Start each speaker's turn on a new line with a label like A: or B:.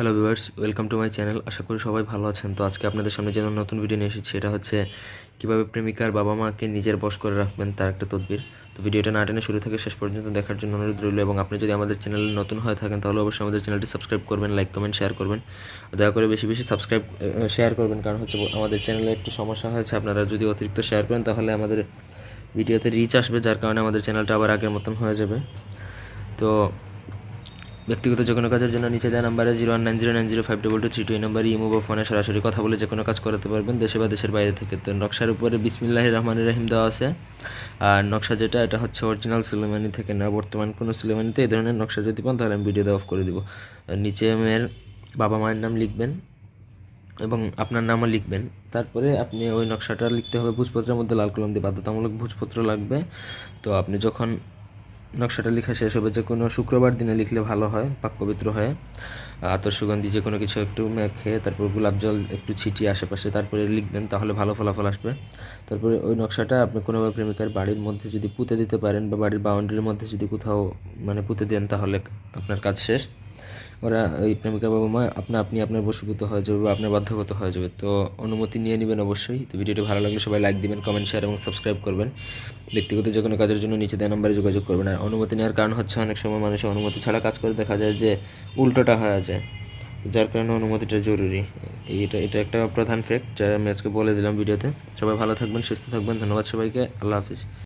A: Hello viewers welcome to my channel আশা করি সবাই ভালো আছেন। তো আজকে আপনাদের সামনে যে নতুন ভিডিও নিয়ে এসেছি, এটা হচ্ছে কীভাবে প্রেমিকার বাবা মাকে নিজের বশ করে রাখবেন তার একটা তদবির। তো ভিডিওটা না টেনে শুরু থেকে শেষ পর্যন্ত দেখার জন্য অনুরোধ রইল এবং আপনি যদি আমাদের চ্যানেলে নতুন হয়ে থাকেন, তাহলে অবশ্যই আমাদের চ্যানেলটি সাবস্ক্রাইব করবেন লাইক কমেন্ট শেয়ার করবেন। দয়া করে বেশি বেশি সাবস্ক্রাইব শেয়ার করবেন, কারণ হচ্ছে আমাদের চ্যানেলে একটু সমস্যা হয়েছে। আপনারা যদি অতিরিক্ত শেয়ার করেন, তাহলে আমাদের ভিডিওতে রিচ আসবে, যার কারণে আমাদের চ্যানেলটা আবার আগের মতন হয়ে যাবে। তো ব্যক্তিগত যে কোনো কাজের জন্য নিচে দেওয়া নাম্বারে zero one nine zero nine zero five double two three two এই নাম্বারে ইমো বা ফোনে সরাসরি কথা বলে যে কোনো কাজ করাতে পারবেন দেশে বা দেশের বাইরে থেকে। তো নকশার উপরে বিসমিল্লাহ রহমান রহিম দেওয়া আছে। আর নকশা যেটা, এটা হচ্ছে অরিজিনাল সুলেমানি থেকে না বর্তমান কোনো সুলেমানিতে এই ধরনের নকশা যদি পান, তাহলে আমি ভিডিও অফ করে দিব। নিচে মেয়ের বাবা মায়ের নাম লিখবেন এবং আপনার নামও লিখবেন। তারপরে আপনি ওই নকশাটা লিখতে হবে ভোজপত্রের মধ্যে লাল কলম দিয়ে। বাধ্যতামূলক ভোজপত্র লাগবে। তো আপনি যখন নকশাটা লেখা শেষ হবে। যে কোনো শুক্রবার দিনে লিখলে ভালো হয়, পাক পবিত্র হয়। আতর সুগন্ধি যে কোনো কিছু একটু মেখে, তারপর গোলাপ জল একটু ছিটিয়ে আশেপাশে, তারপরে লিখবেন, তাহলে ভালো ফলাফল আসবে। তারপরে ওই নকশাটা আপনি কোনো প্রেমিকার বাড়ির মধ্যে যদি পুঁতে দিতে পারেন বা বাড়ির বাউন্ডারির মধ্যে যদি কোথাও মানে পুঁতে দেন, তাহলে আপনার কাজ শেষ। ওরা ওই প্রেমিকা বাবা মা, আপনা আপনি আপনার বশীভূত হয়ে যাবে বা আপনার বাধ্যগত হয়ে যাবে। তো অনুমতি নিয়ে নেবেন অবশ্যই। তো ভিডিওটি ভালো লাগলে সবাই লাইক দিবেন কমেন্ট শেয়ার এবং সাবস্ক্রাইব করবেন। ব্যক্তিগত যে কোনো কাজের জন্য নিচে দেওয়া নাম্বারে যোগাযোগ করবেন। আর অনুমতি নেওয়ার কারণ হচ্ছে অনেক সময় মানুষের অনুমতি ছাড়া কাজ করে দেখা যায় যে উল্টোটা হয়ে যায়। যার কারণে অনুমতিটা জরুরি। এটা এটা একটা প্রধান ফ্যাক্ট যা আমি আজকে বলে দিলাম ভিডিওতে। সবাই ভালো থাকবেন, সুস্থ থাকবেন। ধন্যবাদ সবাইকে। আল্লাহ হাফিজ।